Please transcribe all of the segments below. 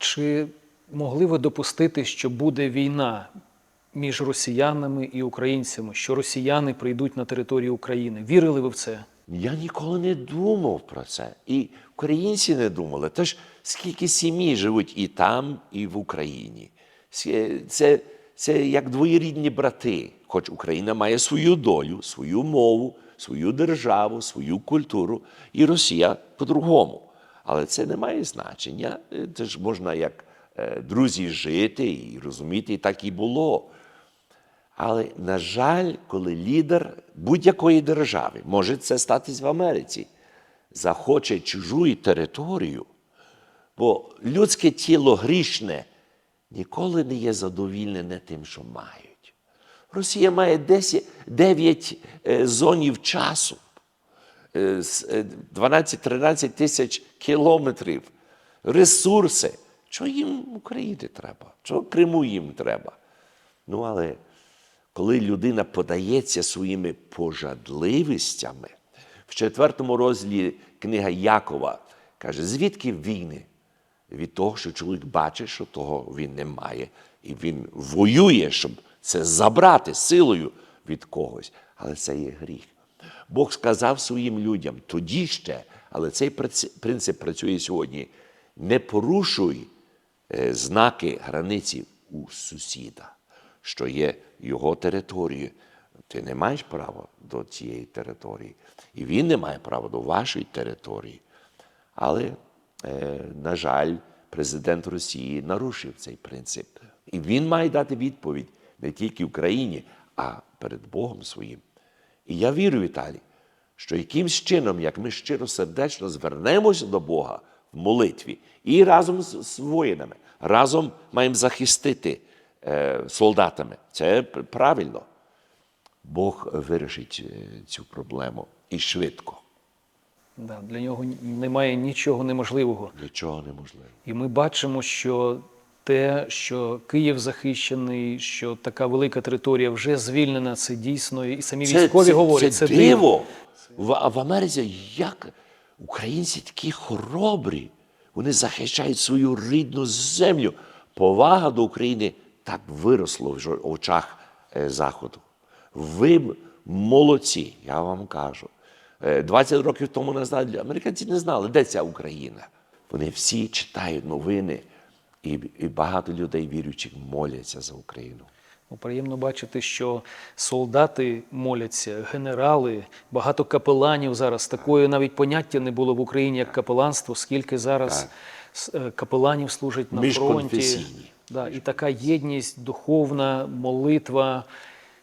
Чи могли ви допустити, що буде війна між росіянами і українцями, що росіяни прийдуть на територію України? Вірили ви в це? Я ніколи не думав про це. І українці не думали. Тож скільки сім'ї живуть і там, і в Україні. Це, це, як двоєрідні брати. Хоч Україна має свою долю, свою мову, свою державу, свою культуру, і Росія по-другому. Але це не має значення. Е, Це ж можна як е, друзі жити і розуміти, і так і було. Але, на жаль, коли лідер будь-якої держави, може це статись в Америці, захоче чужу територію, бо людське тіло грішне ніколи не є задовільнене тим, що мають. Росія має 10, 9 е, зонів часу, 12-13 тисяч кілометрів, ресурси. Що їм України треба? Що Криму їм треба? Ну, але коли людина подається своїми пожадливостями, в четвертому розділі книга Якова каже, звідки війни? Від того, що чоловік бачить, що того він не має, і він воює, щоб це забрати силою від когось. Але це є гріх. Бог сказав своїм людям тоді ще, але цей принцип- працює сьогодні. Не порушуй е, знаки границі у сусіда, що є його територією. Ти не маєш права до цієї території, і він не має права до вашої території. Але, е, на жаль, президент Росії нарушив цей принцип. І він має дати відповідь не тільки Україні, а перед Богом своїм. І я вірю, Віталій, що якимсь чином, як ми щиросердечно звернемося до Бога в молитві і разом з, з воїнами, разом маємо захистити е, солдатами. Це правильно. Бог вирішить е, цю проблему і швидко. Да, для нього немає нічого неможливого. Нічого неможливо. І ми бачимо, що те, що Київ захищений, що така велика територія вже звільнена, це дійсно, і самі військові говорять, це, це, диво. В, в Америці як українці такі хоробрі, вони захищають свою рідну землю. Повага до України так виросла в очах е, Заходу. Ви молодці, я вам кажу. Е, 20 років тому назад американці не знали, де ця Україна. Вони всі читають новини, і, і багато людей віруючих моляться за Україну. Ну, Приємно бачити, що солдати моляться, генерали, багато капеланів зараз. Такої навіть поняття не було в Україні як капеланство, скільки зараз с- е, капеланів служить на фронті. Да, і така єдність, духовна молитва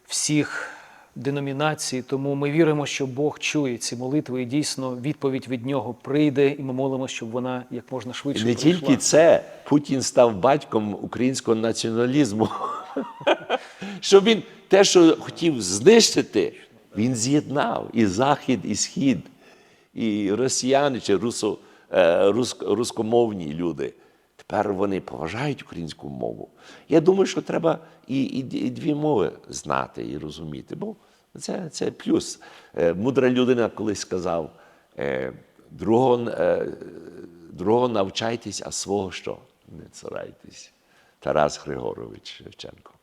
всіх деномінацій. Тому ми віримо, що Бог чує ці молитви, і дійсно відповідь від нього прийде, і ми молимося, щоб вона як можна І швидше не прийшла. тільки це, Путін став батьком українського націоналізму. Що він те, що хотів знищити, він з'єднав і Захід, і Схід, і росіяни чи русо, е, руск- рускомовні люди. Тепер вони поважають українську мову. Я думаю, що треба і, і, і дві мови знати і розуміти, бо це, це плюс. Е, Мудра людина колись сказав, е, другого, е, другого навчайтесь, а свого що? Не царайтесь. Тарас Григорович Шевченко.